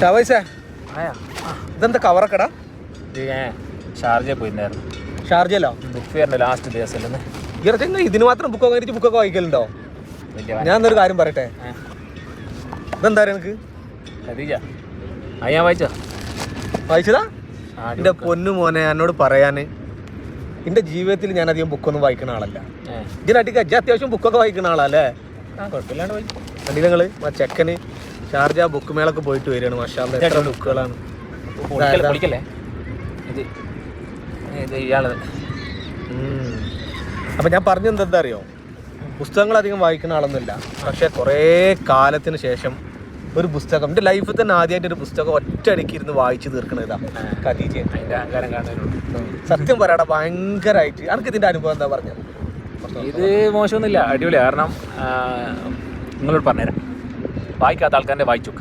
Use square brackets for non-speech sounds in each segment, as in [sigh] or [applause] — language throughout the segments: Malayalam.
ഷാവൈസേ ഇതെന്താ കവറക്കടാ ഷാർജ പോയിട്ടുണ്ടായിരുന്നു. ഷാർജല്ലോ ബുക്ക് ഫെയറിന്റെ ലാസ്റ്റ് ദിവസം ഇറച്ചെങ്ങ ഇതിന് മാത്രം ബുക്കൊക്കെ വാങ്ങിച്ച് ബുക്കൊക്കെ വായിക്കലുണ്ടോ? ഞാൻ എന്നൊരു കാര്യം പറയട്ടെ. ഇതെന്താ എനിക്ക് ഖദീജ ആ ഞാൻ വായിച്ചോ? വായിച്ചതാ? എന്റെ പൊന്നു മോനെ എന്നോട് പറയാന്. എന്റെ ജീവിതത്തിൽ ഞാൻ അധികം ബുക്കൊന്നും വായിക്കുന്ന ആളല്ല. ഏ. ഇതിനടിക്ക് അജ്ജ അത്യാവശ്യം ബുക്കൊക്കെ വായിക്കുന്ന ആളല്ലേ ആ കുഴപ്പമില്ലാണ്ട് വായിച്ചു. കണ്ടില്ല നിങ്ങൾ? ആ ചെക്കന്. ഷാർജ ബുക്ക് മേളൊക്കെ പോയിട്ട് വരികയാണ്. മാഷാല്ല എത്ര ബുക്കുകളാണ്. അപ്പൊ ഞാൻ പറഞ്ഞു എന്താ അറിയോ? പുസ്തകങ്ങൾ അധികം വായിക്കുന്ന ആളൊന്നുമില്ല. പക്ഷെ കുറേ കാലത്തിന് ശേഷം ഒരു പുസ്തകം എന്റെ ലൈഫിൽ തന്നെ ആദ്യമായിട്ട് ഒരു പുസ്തകം ഒറ്റയടിക്ക് ഇരുന്ന് വായിച്ചു തീർക്കണ ഇതാ ഖദീജ അതിന്റെ അഹങ്കാരം സത്യം പറയാടാ ഭയങ്കരമായിട്ട് എനിക്ക് ഇതിന്റെ അനുഭവം എന്താ പറഞ്ഞത്? ഇത് മോശമൊന്നുമില്ല അടിപൊളി കാരണം നിങ്ങളോട് പറഞ്ഞുതരാം. വായിക്കാത്ത ആൾക്കാരെ വായിച്ചു.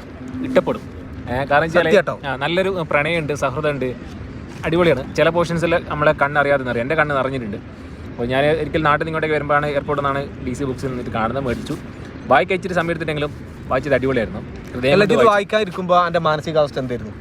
ഇഷ്ടപ്പെടും. കാരണം വെച്ചാൽ കേട്ടോ. നല്ലൊരു പ്രണയമുണ്ട് സഹൃദമുണ്ട്. അടിപൊളിയാണ്. ചില പോർഷൻസിൽ നമ്മളെ കണ്ണറിയാതെ നിറയും എന്റെ കണ്ണ് നിറഞ്ഞിട്ടുണ്ട്. അപ്പോൾ ഞാൻ ഒരിക്കൽ നാട്ടിൽ ഇങ്ങോട്ടേക്ക് വരുമ്പോഴാണ് എയർപോർട്ടിൽ നിന്നാണ് ഡി സി ബുക്സ് നിന്നിട്ട് കാണുന്നത് മേടിച്ചു. വായിക്കാൻ ഇച്ചിരി സമയം എടുത്തിട്ടെങ്കിലും വായിച്ചത് അടിപൊളിയായിരുന്നു. വായിക്കാതിരിക്കുമ്പോൾ എന്റെ മാനസികാവസ്ഥ എന്തായിരുന്നു?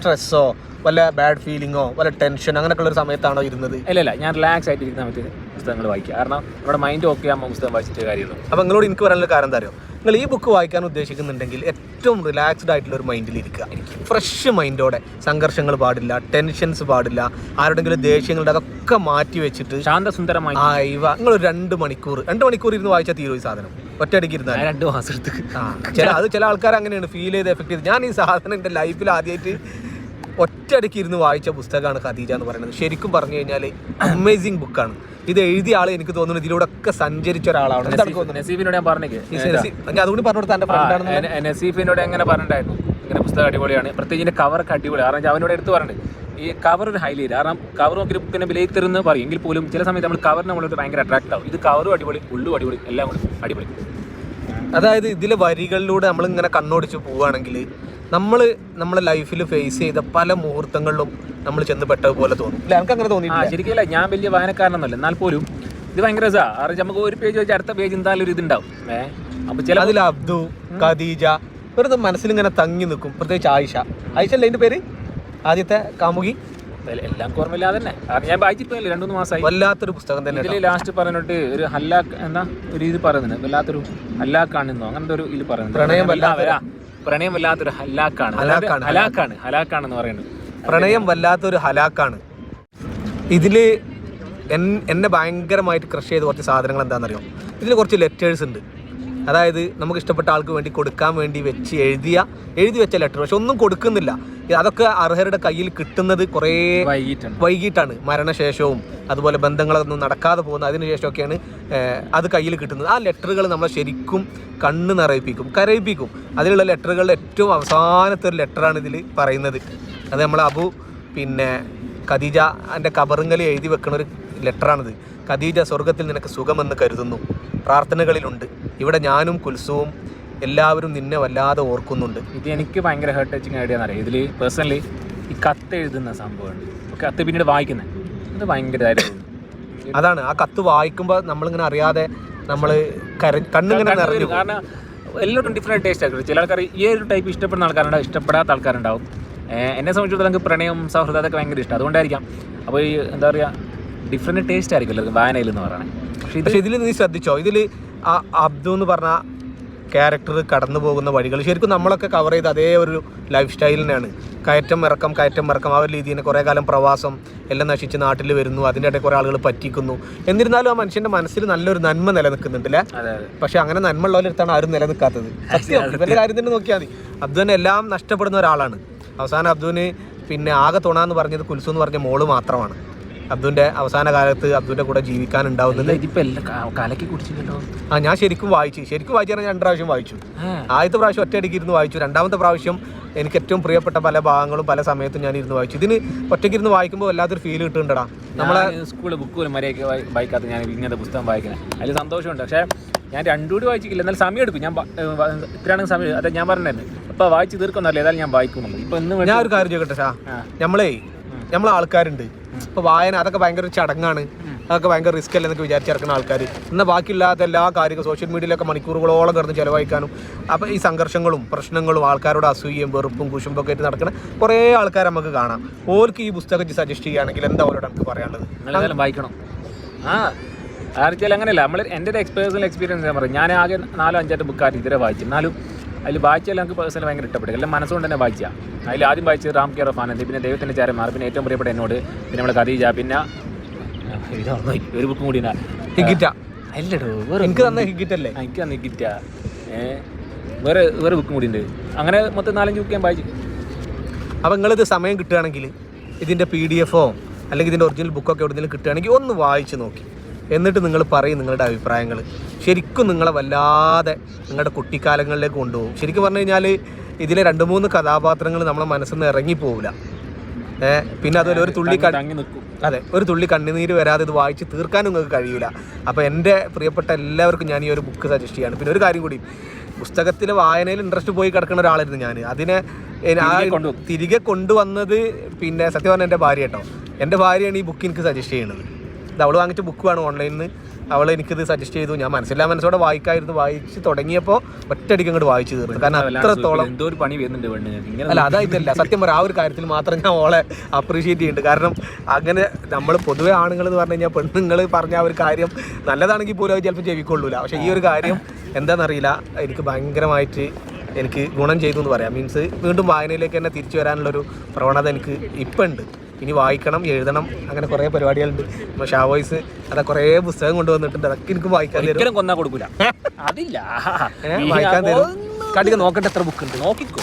സ്ട്രെസ്സോ വല്ല ബാഡ് ഫീലിങ്ങോ വല്ല ടെൻഷൻ അങ്ങനെയൊക്കെ ഉള്ള ഒരു സമയത്താണോ ഇരുന്നത്? ഇല്ല ഇല്ല ഞാൻ റിലാക്സ് ആയിട്ട് ഇരിക്കുന്ന സമയത്ത് പുസ്തകങ്ങൾ വായിക്കുക. കാരണം നമ്മുടെ മൈൻഡ് ഓക്കെ ആകുമ്പോൾ പുസ്തകം വായിച്ചിട്ട് കാര്യമുള്ളൂ അപ്പോൾ നിങ്ങളോട് എനിക്ക് പറയാനുള്ള കാരണം എന്താ അറിയോ? നിങ്ങൾ ഈ ബുക്ക് വായിക്കാൻ ഉദ്ദേശിക്കുന്നുണ്ടെങ്കിൽ ഏറ്റവും റിലാക്സ്ഡ് ആയിട്ടുള്ള ഒരു മൈൻഡിൽ ഇരിക്കുക. ഫ്രഷ് മൈൻഡോടെ സംഘർഷങ്ങൾ പാടില്ല ടെൻഷൻസ് പാടില്ല ആരുടെങ്കിലും ദേഷ്യങ്ങളുടെ അതൊക്കെ മാറ്റി വെച്ചിട്ട് ശാന്തസുന്ദരമായി ആ ഇവ. നിങ്ങൾ രണ്ട് മണിക്കൂർ രണ്ട് മണിക്കൂർ ഇരുന്ന് വായിച്ചാൽ തീരും ഈ സാധനം. ഒറ്റയടിക്ക് ഇരുന്നാൽ രണ്ട് മാസം എടുത്ത് ചില അത് ചില ആൾക്കാർ അങ്ങനെയാണ് ഫീൽ ചെയ്ത് എഫക്ട് ചെയ്ത്. ഞാൻ ഈ സാധനം എന്റെ ലൈഫിൽ ആദ്യമായിട്ട് ഒറ്റയടിക്ക് ഇരുന്ന് വായിച്ച പുസ്തകമാണ് ഖദീജ എന്ന് പറയുന്നത്. ശരിക്കും പറഞ്ഞു കഴിഞ്ഞാൽ അമേസിംഗ് ബുക്കാണ് ഇത് എഴുതിയ ആൾ എനിക്ക് തോന്നുന്നു ഇതിലൂടെ ഒക്കെ സഞ്ചരിച്ച ഒരാളാണ്. നസീഫിനോട് ഞാൻ പറഞ്ഞേ ഞാൻ അതുകൊണ്ട് പറഞ്ഞു കൊടുത്ത ഫ്രണ്ടാണ് നസീഫിനോട് എങ്ങനെ പറഞ്ഞിട്ടുണ്ടായിരുന്നു? ഇങ്ങനെ പുസ്തകം അടിപൊളിയാണ്. പ്രത്യേകിച്ച് ഇതിന്റെ കവറൊക്കെ അടിപൊളിയാണ് കാരണം അവനോട് എടുത്ത് പറഞ്ഞിട്ട് ഈ കവർ ഒരു ഹൈലൈറ്റ് കാരണം കവർ നോക്കി ബുക്കിനെ വിലയിരുത്തരുന്ന് പറയും. എങ്കിൽ പോലും ചില സമയത്ത് നമ്മൾ കവർ നമ്മളൊരു ഭയങ്കര അട്രാക്ട് ആവും. ഇത് കവറും അടിപൊളി ഉള്ളും അടിപൊളി എല്ലാം കൂടി അടിപൊളി. അതായത് ഇതിലെ വരികളിലൂടെ നമ്മൾ ഇങ്ങനെ കണ്ണോടിച്ച് പോവുകയാണെങ്കിൽ നമ്മൾ നമ്മുടെ ലൈഫിൽ ഫേസ് ചെയ്ത പല മുഹൂർത്തങ്ങളിലും നമ്മൾ ചെന്ന് പെട്ടതുപോലെ തോന്നും. ഇല്ല എനിക്ക് അങ്ങനെ തോന്നി ശരിക്കല്ല ഞാൻ വലിയ വായനക്കാരനൊന്നുമല്ല. എന്നാൽ പോലും ഇത് ഭയങ്കര രസമാണ് നമുക്ക് ഒരു പേജ് വെച്ച് അടുത്ത പേജ് എന്തായാലും ഒരു ഇതുണ്ടാവും. ഏഹ് അപ്പൊ ചില അതിൽ അബ്ദു ഖദീജ വെറുതെ മനസ്സിലിങ്ങനെ തങ്ങി നിൽക്കും. പ്രത്യേകിച്ച് ആയിഷ. ആയിഷ അല്ലേ എന്റെ പേര്? ആദ്യത്തെ കാമുകി? എല്ലാം ഓർമ്മയില്ലാതെ തന്നെ. ഞാൻ വായിച്ചിട്ടില്ല രണ്ടു മൂന്ന് മാസമായി. വല്ലാത്തൊരു പുസ്തകം തന്നെ ഇതിൽ ലാസ്റ്റ് പറഞ്ഞിട്ട് ഒരു ഹല്ലാക്ക് എന്താ ഒരു ഇത് പറയുന്നുണ്ട്. വല്ലാത്തൊരു ഹല്ലാക്കാണെന്നോ അങ്ങനത്തെ ഒരു ഇത് പറയുന്നുണ്ട്. പ്രണയം വല്ലാ- വരാ. പ്രണയം വല്ലാത്തൊരു ഹലാക്കാണ് ഹലാക്കാണ് ഹലാക്കാണ്, ഹലാക്കാണ് എന്ന് പറയുന്നത്. പ്രണയം വല്ലാത്തൊരു ഹലാക്കാണ്. ഇതിൽ എന്നെ ഭയങ്കരമായിട്ട് ക്രഷ് ചെയ്ത കുറച്ച് സാധനങ്ങൾ എന്താണെന്നറിയോ? ഇതിൽ കുറച്ച് ലെറ്റേഴ്സ് ഉണ്ട്. അതായത് നമുക്ക് ഇഷ്ടപ്പെട്ട ആൾക്ക് വേണ്ടി കൊടുക്കാൻ വേണ്ടി വെച്ച് എഴുതിയ എഴുതി വെച്ച ലെറ്റർ പക്ഷെ ഒന്നും കൊടുക്കുന്നില്ല. അതൊക്കെ അർഹരുടെ കയ്യിൽ കിട്ടുന്നത് കുറേ വൈകിട്ടാണ് മരണശേഷവും അതുപോലെ ബന്ധങ്ങളൊന്നും നടക്കാതെ പോകുന്ന അതിനുശേഷമൊക്കെയാണ് അത് കയ്യിൽ കിട്ടുന്നത്. ആ ലെറ്ററുകൾ നമ്മളെ ശരിക്കും കണ്ണ് നിറയിപ്പിക്കും കരയിപ്പിക്കും. അതിലുള്ള ലെറ്ററുകളുടെ ഏറ്റവും അവസാനത്തെ ഒരു ലെറ്ററാണ് ഇതിൽ പറയുന്നത്. അത് നമ്മൾ അബു പിന്നെ ഖദീജ എന്റെ കബറുങ്കൽ എഴുതി വെക്കുന്ന ഒരു ലെറ്ററാണിത് ഖദീജ സ്വർഗത്തിൽ നിനക്ക് സുഖമെന്ന് കരുതുന്നു. പ്രാർത്ഥനകളിലുണ്ട്. ഇവിടെ ഞാനും കുൽസവും എല്ലാവരും നിന്നെ വല്ലാതെ ഓർക്കുന്നുണ്ട്. ഇത് എനിക്ക് ഭയങ്കര ഹേർട്ട് ടച്ചിങ് ഐഡിയ എന്നറിയാം ഇതിൽ പേഴ്സണലി ഈ കത്ത് എഴുതുന്ന സംഭവമുണ്ട്. കത്ത് പിന്നീട് വായിക്കുന്നത് അത് ഭയങ്കര. [laughs] അതാണ്. ആ കത്ത് വായിക്കുമ്പോൾ നമ്മളിങ്ങനെ അറിയാതെ നമ്മൾ കര കണ്ണിങ്ങനെ നിറഞ്ഞു കാരണം എല്ലാവരും ഡിഫറെന്റ് ടേസ്റ്റ് ആയിരിക്കും. ചില ആൾക്കാർ ഈ ഒരു ടൈപ്പ് ഇഷ്ടപ്പെടുന്ന ആൾക്കാരുണ്ടാവും ഇഷ്ടപ്പെടാത്ത ആൾക്കാരുണ്ടാവും. എന്നെ സംബന്ധിച്ചിടത്തോളം എനിക്ക് പ്രണയം സൗഹൃദം അതൊക്കെ ഭയങ്കര ഇഷ്ടം. അതുകൊണ്ടായിരിക്കാം. അപ്പോൾ ഈ എന്താ പറയുക ഡിഫറെന്റ് ടേസ്റ്റ് ആയിരിക്കും എല്ലാവർക്കും വായനയിൽ എന്ന് പറയുന്നത്. പക്ഷേ ഇത് പക്ഷെ ഇതിൽ നീ ശ്രദ്ധിച്ചോ? ഇതിൽ ആ അബ്ദു എന്ന് പറഞ്ഞ ക്യാരക്ടർ കടന്നു പോകുന്ന വഴികൾ. ശരിക്കും നമ്മളൊക്കെ കവർ ചെയ്ത അതേ ഒരു ലൈഫ് സ്റ്റൈലിനാണ് കയറ്റം ഇറക്കം കയറ്റം ഇറക്കം. ആ ഒരു രീതിയിൽ കുറേ കാലം പ്രവാസം എല്ലാം നശിച്ച് നാട്ടിൽ വരുന്നു. അതിന്റെ ഇടയിൽ കുറേ ആളുകൾ പറ്റിക്കുന്നു. എന്നിരുന്നാലും ആ മനുഷ്യന്റെ മനസ്സിൽ നല്ലൊരു നന്മ നിലനിൽക്കുന്നുണ്ട് അല്ലേ? അതെ അതെ. പക്ഷെ അങ്ങനെ നന്മ ഉള്ളവരടുത്താണ് ആരും നിലനിൽക്കാത്തത്. സത്യം. കാര്യം തന്നെ നോക്കിയാൽ മതി. അബ്ദുവിന് എല്ലാം നഷ്ടപ്പെടുന്ന ഒരാളാണ്. അവസാനം അബ്ദുവിന് പിന്നെ ആകെ തുണ എന്ന് പറഞ്ഞത് കുൽസു എന്ന് പറഞ്ഞ മോൾ മാത്രമാണ്. അബ്ദുവിന്റെ അവസാന കാലത്ത് അബ്ദുന്റെ കൂടെ കലക്കി കുടിച്ചിട്ടുണ്ടോ? ആ ഞാൻ ശരിക്കും വായിച്ചു. ശരിക്കും വായിച്ചാൽ ഞാൻ രണ്ട് പ്രാവശ്യം വായിച്ചു. ആദ്യത്തെ പ്രാവശ്യം ഒറ്റയടിക്ക് ഇരുന്ന് വായിച്ചു. രണ്ടാമത്തെ പ്രാവശ്യം എനിക്ക് ഏറ്റവും പ്രിയപ്പെട്ട പല ഭാഗങ്ങളും പല സമയത്തും ഞാൻ ഇരുന്ന് വായിച്ചു. ഇതിന് ഒറ്റയ്ക്ക് ഇരുന്ന് വായിക്കുമ്പോൾ വല്ലാത്തൊരു ഫീൽ കിട്ടുന്നുണ്ടടാ. നമ്മളെ സ്കൂളിൽ ബുക്ക് പോലും മര്യാദയ്ക്ക് വായിക്കാത്ത ഞാൻ ഇങ്ങനത്തെ പുസ്തകം വായിക്കുന്നത് അതിൽ സന്തോഷമുണ്ട്. പക്ഷേ ഞാൻ രണ്ടുകൂടി വായിച്ചിട്ടില്ല. എന്നാൽ സമയം എടുക്കും. ഞാൻ ഇത്രയാണെങ്കിൽ സമയം അതെ ഞാൻ പറഞ്ഞായിരുന്നു അപ്പോൾ വായിച്ച് തീർക്കുന്നല്ല ഏതായാലും ഞാൻ വായിക്കുന്നുള്ളൂ. ഇപ്പൊ ഇന്ന് ഞാൻ ഒരു കാര്യം ചോദിക്കട്ടെ ഷാ. നമ്മളേ നമ്മളെ ആൾക്കാരുണ്ട് ഇപ്പൊ വായന അതൊക്കെ ഭയങ്കര ചടങ്ങാണ്. അതൊക്കെ ഭയങ്കര റിസ്ക് അല്ലേ എന്നൊക്കെ വിചാരിച്ചിറക്കുന്ന ആൾക്കാർ എന്നാൽ ബാക്കിയില്ലാത്ത എല്ലാ കാര്യങ്ങളും സോഷ്യൽ മീഡിയയിലൊക്കെ മണിക്കൂറുകളോളം കിടന്ന് ചിലവഴിക്കാനും അപ്പോൾ ഈ സംഘർഷങ്ങളും പ്രശ്നങ്ങളും ആൾക്കാരോട് അസൂയയും വെറുപ്പും കുശുമ്പൊക്കെ ആയിട്ട് നടക്കുന്ന കുറേ ആൾക്കാർ നമുക്ക് കാണാം. ഓർക്ക് ഈ പുസ്തകം സജസ്റ്റ് ചെയ്യുകയാണെങ്കിൽ എന്താ അവരോട് നമുക്ക് പറയാനുള്ളത്? വായിക്കണം. ആ അങ്ങനെയല്ല. നമ്മൾ എന്റെ എക്സ്പേഴ്സണൽ എക്സ്പീരിയൻസ് ഞാൻ പറയും. ഞാൻ ആകെ നാലോ അഞ്ചായിട്ട് ബുക്കായിട്ട് ഇതുവരെ വായിച്ചു എന്നാലും അതിൽ വായിച്ചാലും നമുക്ക് പേഴ്സണൽ ഭയങ്കര ഇഷ്ടപ്പെട്ടു എല്ലാം മനസ്സുകൊണ്ട് തന്നെ വായിച്ച. അതിൽ ആദ്യം വായിച്ചത് റാം കെയർ ഓഫ് ആനന്ദ് പിന്നെ ദൈവത്തിന്റെ ചാരന്മാർ പിന്നെ ഏറ്റവും പ്രിയപ്പെട്ട എന്നോട് പിന്നെ നമ്മുടെ ഖദീജ പിന്നെ ഒരു ബുക്കും കൂടി ഹിഗിറ്റ. അല്ലടോ വേറെ എനിക്ക് തന്നെ ഹിഗിറ്റല്ലേ? എനിക്ക് തന്നെ ഹിഗിറ്റ. വേറെ വേറെ ബുക്കും കൂടി ഉണ്ട്. അങ്ങനെ മൊത്തം നാലഞ്ച് ബുക്ക് ഞാൻ വായിച്ചു. അപ്പോൾ നിങ്ങളിത് സമയം കിട്ടുകയാണെങ്കിൽ ഇതിന്റെ പി ഡി എഫോ അല്ലെങ്കിൽ ഇതിന്റെ ഒറിജിനൽ ബുക്കൊക്കെ എവിടെയെങ്കിലും കിട്ടുകയാണെങ്കിൽ ഒന്ന് വായിച്ച് നോക്കി. എന്നിട്ട് നിങ്ങൾ പറയും നിങ്ങളുടെ അഭിപ്രായങ്ങൾ. ശരിക്കും നിങ്ങളെ വല്ലാതെ നിങ്ങളുടെ കുട്ടിക്കാലങ്ങളിലേക്ക് കൊണ്ടുപോകും. ശരിക്കും പറഞ്ഞു കഴിഞ്ഞാൽ ഇതിലെ രണ്ട് മൂന്ന് കഥാപാത്രങ്ങൾ നമ്മളെ മനസ്സിൽ നിന്ന് ഇറങ്ങിപ്പോവില്ല ഏഹ് പിന്നെ അതുപോലെ ഒരു തുള്ളി അതെ ഒരു തുള്ളി കണ്ണുനീര് വരാതെ ഇത് വായിച്ച് തീർക്കാനും നിങ്ങൾക്ക് കഴിയില്ല അപ്പോൾ എന്റെ പ്രിയപ്പെട്ട എല്ലാവർക്കും ഞാൻ ഈ ഒരു ബുക്ക് സജസ്റ്റ് ചെയ്യാണ്. പിന്നെ ഒരു കാര്യം കൂടി പുസ്തകത്തിലെ വായനയിൽ ഇൻട്രസ്റ്റ് പോയി കിടക്കുന്ന ഒരാളായിരുന്നു ഞാൻ അതിനെ തിരികെ തിരികെ കൊണ്ടുവന്നത് പിന്നെ സത്യം പറഞ്ഞാൽ എന്റെ ഭാര്യ കേട്ടോ. എന്റെ ഭാര്യയാണ് ഈ ബുക്ക് എനിക്ക് സജസ്റ്റ് ചെയ്യുന്നത്. ഇത് അവൾ വാങ്ങിച്ച ബുക്കാണ് ഓൺലൈനിൽ നിന്ന് അവൾ എനിക്കിത് സജസ്റ്റ് ചെയ്തു. ഞാൻ മനസ്സിലാ മനസ്സോടെ വായിക്കായിരുന്നു. വായിച്ച് തുടങ്ങിയപ്പോൾ ഒറ്റയടിക്ക് അങ്ങോട്ട് വായിച്ചു തീർന്നു. കാരണം അത്രത്തോളം എന്തോ ഒരു പണി വരുന്നുണ്ട് അല്ല അതായിട്ടല്ല സത്യം പറയാം ആ ഒരു കാര്യത്തിൽ മാത്രം ഞാൻ ഓളെ അപ്രീഷിയേറ്റ് ചെയ്യുന്നുണ്ട്. കാരണം അങ്ങനെ നമ്മൾ പൊതുവെ ആണുങ്ങൾ എന്ന് പറഞ്ഞു കഴിഞ്ഞാൽ പെണ്ണുങ്ങൾ പറഞ്ഞ ആ ഒരു കാര്യം നല്ലതാണെങ്കിൽ പോലും അത് ചിലപ്പോൾ ചെവിക്കൊള്ളൂല പക്ഷേ ഈ ഒരു കാര്യം എന്താണെന്നറിയില്ല എനിക്ക് ഭയങ്കരമായിട്ട് എനിക്ക് ഗുണം ചെയ്തു എന്ന് പറയാം. മീൻസ് വീണ്ടും വായനയിലേക്ക് തന്നെ തിരിച്ചു വരാനുള്ളൊരു പ്രവണത എനിക്ക് ഇപ്പം ഉണ്ട്. ഇനി വായിക്കണം എഴുതണം അങ്ങനെ കുറേ പരിപാടികളുണ്ട്. ഷാവോയ്സ് അതാ കുറേ പുസ്തകം കൊണ്ടുവന്നിട്ടുണ്ട്. അതൊക്കെ എനിക്ക് വായിക്കാൻ തരും. കൊന്നാ കൊടുക്കൂല. അതില്ല. വായിക്കാൻ തരും. കടിക നോക്കട്ടെ എത്ര ബുക്ക് ഉണ്ട്? നോക്കിക്കോ.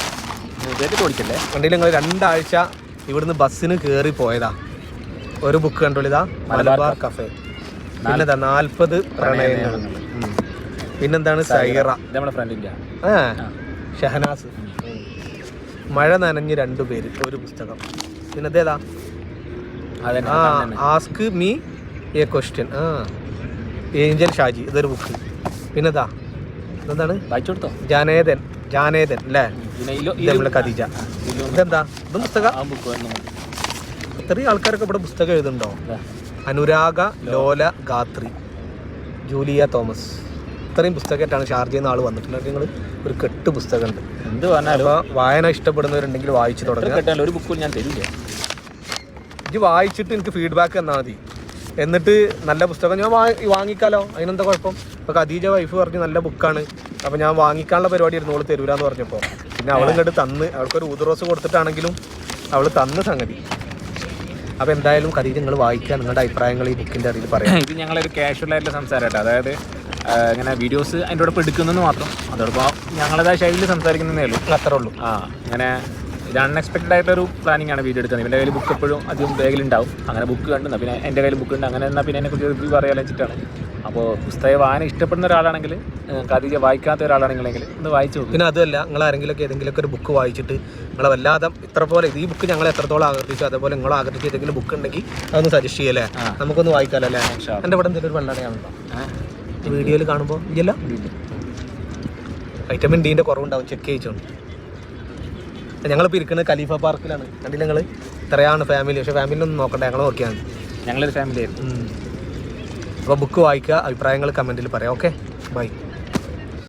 ഓടിക്കല്ലേ? വണ്ടിയിൽ ഞങ്ങൾ രണ്ടാഴ്ച ഇവിടുന്ന് ബസ്സിന് കയറി പോയതാ. ഒരു ബുക്ക് കണ്ടുള്ളതാ മലബാർ കഫേ നല്ലതാ നാൽപ്പത് പ്രണയങ്ങൾ. പിന്നെന്താണ്? സൈറ. നമ്മുടെ ഫ്രണ്ടിന്റെ ആ. ഷഹനാസ്. മഴ നനഞ്ഞ് രണ്ടു പേര് ഒരു പുസ്തകം. പിന്നതേതാ അതന്നെ ആ ആസ്ക് മീ എ ക്വസ്റ്റ്യൻ ആ. ഏഞ്ചൽ ഷാജി ഇതൊരു ബുക്ക് പിന്നെതാ ഇതെന്താണ്? വായിച്ചു കൊടുത്തോ? ജാനേദൻ ജാനേദൻ അല്ലേ? നമ്മളെ ഖദീജ. ഇതെന്താ? ഇതും പുസ്തക ഇത്രയും ആൾക്കാരൊക്കെ ഇവിടെ പുസ്തകം എഴുതുന്നുണ്ടോ? അനുരാഗ ലോല ഗാത്രി ജൂലിയ തോമസ്. ഇത്രയും പുസ്തകമായിട്ടാണ് ഷാർജ ചെയ്യുന്ന ആൾ വന്നിട്ടുണ്ടെങ്കിൽ നിങ്ങൾ ഒരു കെട്ട് പുസ്തകമുണ്ട്. എന്ത് പറഞ്ഞാലും വായന ഇഷ്ടപ്പെടുന്നവരുണ്ടെങ്കിൽ വായിച്ചു തുടങ്ങി തുടങ്ങുക. ഒരു ബുക്കും ഞാൻ തരില്ല. ഇത് വായിച്ചിട്ട് എനിക്ക് ഫീഡ്ബാക്ക് തന്നാൽ മതി. എന്നിട്ട് നല്ല പുസ്തകം ഞാൻ വാങ്ങി വാങ്ങിക്കാലോ? അതിനെന്താ കുഴപ്പം? ഇപ്പോൾ ഖദീജ വൈഫ് പറഞ്ഞു നല്ല ബുക്കാണ് അപ്പോൾ ഞാൻ വാങ്ങിക്കാനുള്ള പരിപാടി ഇരുന്നോൾ അവൾ തരൂലെന്ന് പറഞ്ഞപ്പോൾ പിന്നെ അവൾ ഇങ്ങോട്ട് തന്ന് അവൾക്കൊരു ഊതുറോസ് കൊടുത്തിട്ടാണെങ്കിലും അവൾ തന്ന് സംഗതി. അപ്പോൾ എന്തായാലും ഖദീജ നിങ്ങൾ വായിക്കുക നിങ്ങളുടെ അഭിപ്രായങ്ങൾ ഈ ബുക്കിന്റെ അറിയിൽ പറയാം. ഇത് ഞങ്ങളൊരു കാഷ്വൽ ആയിട്ടുള്ള സംസാരമായിട്ട് അതായത് ഇങ്ങനെ വീഡിയോസ് അതിന്റെ കൂടെ എടുക്കുന്നെന്ന് മാത്രം. അതോടൊപ്പം ഞങ്ങളേതായ ശൈലിയിൽ സംസാരിക്കുന്നതേ ഉള്ളൂ. അത്രേ ഉള്ളൂ. ആ അങ്ങനെ ഇത് അൺഎക്സ്പെക്റ്റഡ് ആയിട്ടൊരു പ്ലാനിങ് ആണ് വീഡിയോ എടുക്കുന്നത്. എന്റെ കയ്യിൽ ബുക്ക് എപ്പോഴും അധികം ബാഗിലുണ്ടാവും അങ്ങനെ ബുക്ക് കണ്ടു പിന്നെ എന്റെ കയ്യിൽ ബുക്ക് ഉണ്ട്. അങ്ങനെ എന്നാൽ പിന്നെ എന്നെക്കുറിച്ച് റിവ്യൂ പറയാൻ വെച്ചിട്ടാണ്. അപ്പോൾ പുസ്തക വായന ഇഷ്ടപ്പെടുന്ന ഒരാളാണെങ്കിൽ കഥിക വായിക്കാത്ത ഒരാളാണെങ്കിലെങ്കിൽ ഒന്ന് വായിച്ചു നോക്കും പിന്നെ അതല്ല നിങ്ങൾ ആരെങ്കിലുമൊക്കെ ഏതെങ്കിലുമൊക്കെ ഒരു ബുക്ക് വായിച്ചിട്ട് നിങ്ങളെ വല്ലാതെ ഇത്ര പോലെ ഈ ബുക്ക് ഞങ്ങളെ എത്രത്തോളം ആകർഷിച്ചു അതേപോലെ നിങ്ങൾ ആകർഷിച്ച ഏതെങ്കിലും ബുക്ക് ഉണ്ടെങ്കിൽ അതൊന്ന് സജസ്റ്റ് ചെയ്യല്ലേ? നമുക്കൊന്ന് വായിക്കാമല്ലോ അല്ലേ. എന്റെ ഇവിടെ എന്തെങ്കിലും ഒരു വെള്ളടയാണല്ലോ വീഡിയോയിൽ കാണുമ്പോൾ ഇല്ല വൈറ്റമിൻ ഡീന്റെ കുറവുണ്ടാവും ചെക്ക് ചെയ്യിച്ചോണ്ട്. ഞങ്ങളിപ്പോൾ ഇരിക്കുന്നത് ഖലീഫ പാർക്കിലാണ്. കണ്ടില്ല ഞങ്ങൾ ഇത്രയാണ് ഫാമിലി പക്ഷേ ഫാമിലി ഒന്നും നോക്കണ്ട. ഞങ്ങൾ നോക്കിയാൽ മതി ഞങ്ങളൊരു ഫാമിലി ആയിരുന്നു. അപ്പോൾ ബുക്ക് വായിക്കുക അഭിപ്രായങ്ങൾ കമന്റിൽ പറയാം. Okay bye